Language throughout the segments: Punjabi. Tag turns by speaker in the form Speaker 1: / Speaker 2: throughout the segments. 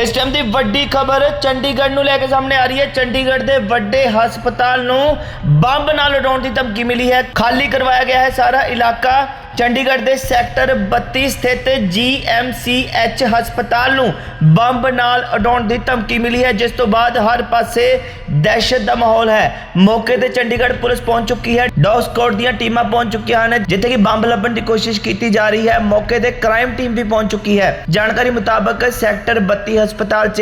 Speaker 1: ਇਸ ਟਾਈਮ ਦੀ ਵੱਡੀ ਖਬਰ ਚੰਡੀਗੜ੍ਹ ਨੂੰ ਲੈ ਕੇ ਸਾਹਮਣੇ ਆ ਰਹੀ ਹੈ। ਚੰਡੀਗੜ੍ਹ ਦੇ ਵੱਡੇ ਹਸਪਤਾਲ ਨੂੰ ਬੰਬ ਨਾਲ ਉਡਾਉਣ ਦੀ ਧਮਕੀ ਮਿਲੀ ਹੈ। ਖਾਲੀ ਕਰਵਾਇਆ ਗਿਆ ਹੈ ਸਾਰਾ ਇਲਾਕਾ। ਚੰਡੀਗੜ੍ਹ ਦੇ ਸੈਕਟਰ 32 ਸਥਿਤ GMCH ਹਸਪਤਾਲ ਨੂੰ ਬੰਬ ਨਾਲ ਉਡਾਉਣ ਦੀ ਧਮਕੀ ਮਿਲੀ ਹੈ, ਜਿਸ ਤੋਂ ਬਾਅਦ ਹਰ ਪਾਸੇ ਦਹਿਸ਼ਤ ਦਾ ਮਾਹੌਲ ਹੈ। ਮੌਕੇ ਤੇ ਚੰਡੀਗੜ੍ਹ ਪੁਲਿਸ ਪਹੁੰਚ ਚੁੱਕੀ ਹੈ। ਡੌਗ ਸਕਾਡ ਦੀਆਂ ਟੀਮਾਂ ਪਹੁੰਚ ਚੁੱਕੀਆਂ ਹਨ, ਜਿੱਥੇ ਕਿ ਬੰਬ ਲੱਭਣ ਦੀ ਕੋਸ਼ਿਸ਼ ਕੀਤੀ ਜਾ ਰਹੀ ਹੈ। ਮੌਕੇ ਤੇ ਕ੍ਰਾਈਮ ਟੀਮ ਵੀ ਪਹੁੰਚ ਚੁੱਕੀ ਹੈ। ਜਾਣਕਾਰੀ ਮੁਤਾਬਕ ਸੈਕਟਰ 32 ਹਸਪਤਾਲ 'ਚ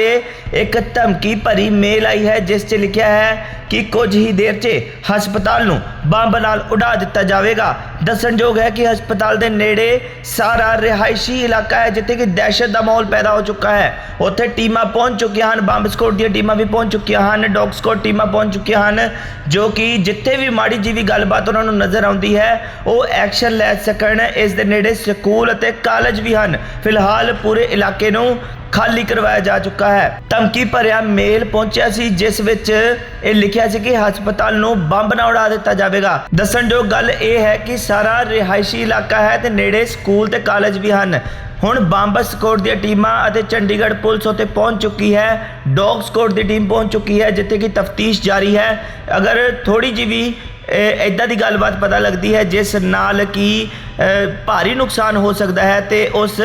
Speaker 1: ਇੱਕ ਧਮਕੀ ਭਰੀ ਮੇਲ ਆਈ ਹੈ, ਜਿਸ 'ਚ ਲਿਖਿਆ ਹੈ ਕਿ ਕੁਝ ਹੀ ਦੇਰ 'ਚ ਹਸਪਤਾਲ ਨੂੰ ਬੰਬ ਨਾਲ ਉਡਾ ਦਿੱਤਾ ਜਾਵੇਗਾ। ਦੱਸਣਯੋਗ ਹੈ ਕਿ ਹਸਪਤਾਲ ਦੇ ਨੇੜੇ ਸਾਰਾ ਰਿਹਾਇਸ਼ੀ ਇਲਾਕਾ ਹੈ, ਜਿੱਥੇ ਕਿ ਦਹਿਸ਼ਤ ਦਾ ਮਾਹੌਲ ਪੈਦਾ ਹੋ ਚੁੱਕਾ ਹੈ। ਉੱਥੇ ਟੀਮਾਂ ਪਹੁੰਚ ਚੁੱਕੀਆਂ ਹਨ, ਬੰਬ ਸਕੁਆਡ ਦੀਆਂ ਟੀਮਾਂ ਵੀ ਪਹੁੰਚ ਚੁੱਕੀਆਂ ਹਨ, ਡੌਗ ਸਕੋਡ ਟੀਮਾਂ ਪਹੁੰਚ ਚੁੱਕੀਆਂ ਹਨ, ਜੋ ਕਿ ਜਿੱਥੇ ਵੀ ਮਾੜੀ ਜੀ ਵੀ ਗੱਲਬਾਤ ਉਹਨਾਂ ਨੂੰ ਨਜ਼ਰ ਆਉਂਦੀ ਹੈ, ਉਹ ਐਕਸ਼ਨ ਲੈ ਸਕਣ। ਇਸ ਦੇ ਨੇੜੇ ਸਕੂਲ ਅਤੇ ਕਾਲਜ ਵੀ ਹਨ। ਫਿਲਹਾਲ ਪੂਰੇ ਇਲਾਕੇ ਨੂੰ ਖਾਲੀ ਕਰਵਾਇਆ ਜਾ ਚੁੱਕਾ ਹੈ। ਧਮਕੀ ਭਰਿਆ ਮੇਲ ਪਹੁੰਚਿਆ ਸੀ, ਜਿਸ ਵਿੱਚ ਇਹ ਲਿਖਿਆ ਸੀ ਕਿ ਹਸਪਤਾਲ ਨੂੰ ਬੰਬ ਨਾ ਉਡਾ ਦਿੱਤਾ ਜਾਵੇਗਾ। ਦੱਸਣਯੋਗ ਗੱਲ ਇਹ ਹੈ ਕਿ ਸਾਰਾ ਰਿਹਾਇਸ਼ੀ ਇਲਾਕਾ ਹੈ ਤੇ ਨੇੜੇ ਸਕੂਲ ਤੇ ਕਾਲਜ ਵੀ ਹਨ। ਹੁਣ ਬੰਬ ਸਕੋਡ ਦੀਆਂ ਟੀਮਾਂ ਅਤੇ ਚੰਡੀਗੜ੍ਹ ਪੁਲਿਸ ਉੱਤੇ ਪਹੁੰਚ ਚੁੱਕੀ ਹੈ। ਡੌਗ ਸਕੋਡ ਦੀ ਟੀਮ ਪਹੁੰਚ ਚੁੱਕੀ ਹੈ, ਜਿੱਥੇ ਕਿ ਤਫਤੀਸ਼ ਜਾਰੀ ਹੈ। ਅਗਰ ਥੋੜੀ ਜਿਹੀ ਵੀ ਇਦਾਂ ਦੀ ਗੱਲਬਾਤ ਪਤਾ ਲੱਗਦੀ ਹੈ, ਜਿਸ ਨਾਲ ਕਿ ਭਾਰੀ ਨੁਕਸਾਨ ਹੋ ਸਕਦਾ ਹੈ ਤੇ ਉਸ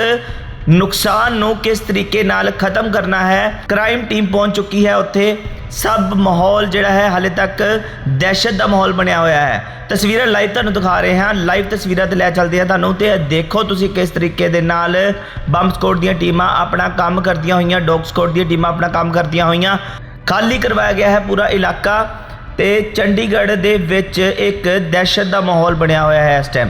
Speaker 1: ਨੁਕਸਾਨ ਨੂੰ ਕਿਸ ਤਰੀਕੇ ਨਾਲ ਖਤਮ ਕਰਨਾ ਹੈ? ਕ੍ਰਾਈਮ ਟੀਮ ਪਹੁੰਚ ਚੁੱਕੀ ਹੈ ਉੱਥੇ। ਸਭ ਮਾਹੌਲ ਜਿਹੜਾ ਹੈ, ਹਾਲੇ ਤੱਕ ਦਹਿਸ਼ਤ ਦਾ ਮਾਹੌਲ ਬਣਿਆ ਹੋਇਆ ਹੈ। ਤਸਵੀਰਾਂ ਲਾਈਵ ਤੁਹਾਨੂੰ ਦਿਖਾ ਰਹੇ ਹਾਂ। ਲਾਈਵ ਤਸਵੀਰਾਂ ਤੇ ਲੈ ਚੱਲਦੇ ਹਾਂ ਤੁਹਾਨੂੰ ਤੇ ਦੇਖੋ ਤੁਸੀਂ ਕਿਸ ਤਰੀਕੇ ਦੇ ਨਾਲ ਬੰਬ ਸਕੋਡ ਦੀਆਂ ਟੀਮਾਂ ਆਪਣਾ ਕੰਮ ਕਰਦੀਆਂ ਹੋਈਆਂ, ਡੌਗ ਸਕੋਡ ਦੀਆਂ ਟੀਮਾਂ ਆਪਣਾ ਕੰਮ ਕਰਦੀਆਂ ਹੋਈਆਂ। ਖਾਲੀ ਕਰਵਾਇਆ ਗਿਆ ਹੈ ਪੂਰਾ ਇਲਾਕਾ ਤੇ ਚੰਡੀਗੜ੍ਹ ਦੇ ਵਿੱਚ ਇੱਕ ਦਹਿਸ਼ਤ ਦਾ ਮਾਹੌਲ ਬਣਿਆ ਹੋਇਆ ਹੈ ਇਸ ਟਾਈਮ